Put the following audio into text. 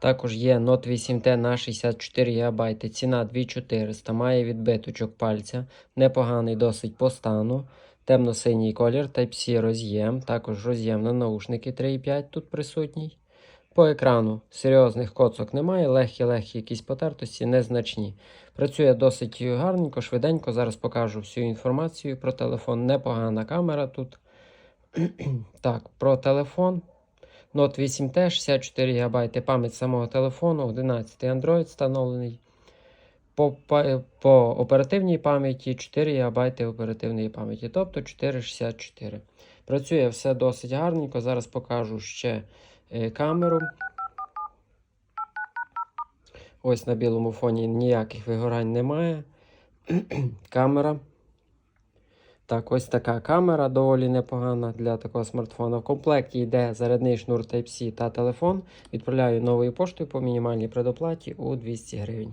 Також є Note 8T на 64 ГБ. Ціна 2400. Має відбиточок пальця. Непоганий досить по стану. Темно-синій колір, Type-C роз'єм. Також роз'єм на наушники 3.5 тут присутній. По екрану серйозних коцок немає, легкі-легкі якісь потертості, незначні. Працює досить гарненько, швиденько. Зараз покажу всю інформацію про телефон. Непогана камера тут. так, про телефон. Note 8T, 64 ГБ пам'ять самого телефону, 11 Android встановлений. По, по оперативній пам'яті 4 ГБ оперативної пам'яті, тобто 464. Працює все досить гарненько. Зараз покажу ще е, камеру. Ось на білому фоні ніяких вигорань немає. Камера. Так, ось така камера доволі непогана для такого смартфона. В комплекті йде зарядний шнур Type-C та телефон. Відправляю новою поштою по мінімальній предоплаті у 200 гривень.